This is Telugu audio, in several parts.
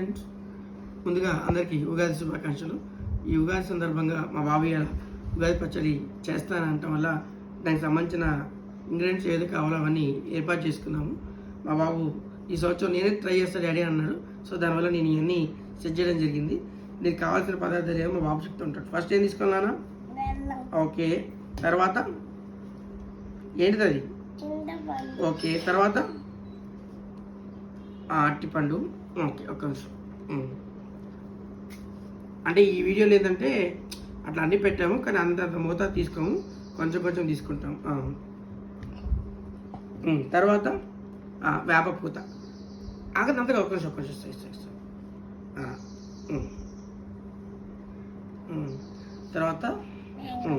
ఫ్రెండ్స్ ముందుగా అందరికీ ఉగాది శుభాకాంక్షలు. ఈ ఉగాది సందర్భంగా మా బాబయ్య ఉగాది పచ్చడి చేస్తానంటం వల్ల దానికి సంబంధించిన ఇంగ్రీడియంట్స్ ఏది కావాలో అవన్నీ ఏర్పాటు చేసుకున్నాము. మా బాబు ఈ సంవత్సరం నేనే ట్రై చేస్తా డాడీ అన్నాడు. సో దానివల్ల నేను ఇవన్నీ సెట్ చేయడం జరిగింది. దీనికి కావాల్సిన పదార్థాలు ఏమో మా బాబు చెప్తూ ఉంటాడు. ఫస్ట్ ఏం తీసుకున్నానా ఓకే. తర్వాత? ఏంటిది అది ఓకే. తర్వాత? అరటిపండు ఓకే. ఒక్క నిమిషం. అంటే ఈ వీడియోలో ఏంటంటే అట్లా అన్ని పెట్టాము కానీ అంత అంత మోతాదు తీసుకోము. కొంచెం కొంచెం తీసుకుంటాం. తర్వాత వేప పూత. ఆగదంతగా ఒక్క నిమిషం ఇస్తా ఇస్తా ఆ, ఉమ్. ఉమ్. తర్వాత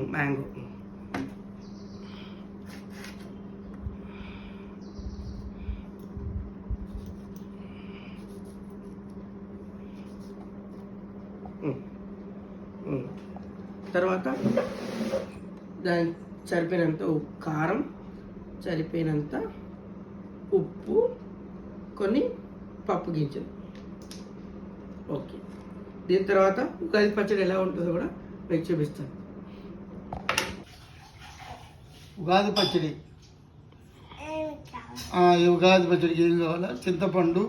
మ్యాంగో. తర్వాత దానికి సరిపోయినంత కారం సరిపోయినంత ఉప్పు కొన్ని పప్పు గింజలు. ఓకే. దీని తర్వాత ఉగాది పచ్చడి ఎలా ఉంటుందో కూడా మీకు చూపిస్తాను. ఉగాది పచ్చడి. ఉగాది పచ్చడికి ఏం కావాలా? చింతపండు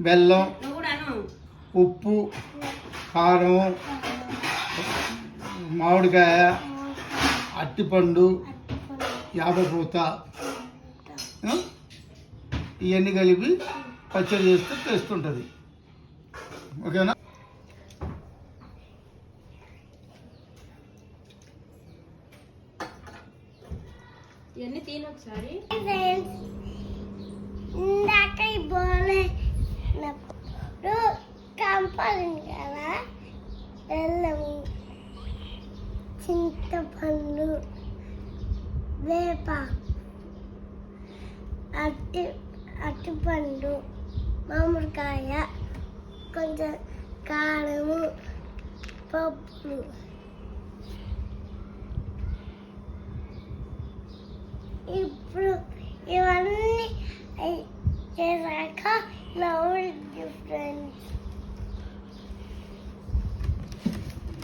బెల్లం ఉప్పు కారం మామిడికాయ అట్టిపండు యాపపూత ఆ, ఇవన్నీ కలిపి పచ్చడి చేస్తే టేస్ట్ ఉంటుంది. ఓకేనా? ఇవన్నీ తిని కంపలింది బెల్లం చింతపండు వేప అట్టి అట్టిపండు మామిడికాయ కొంచెం కారము పప్పు. ఇప్పుడు ఇవన్నీ చేశాక లవ్ డిఫరెన్స్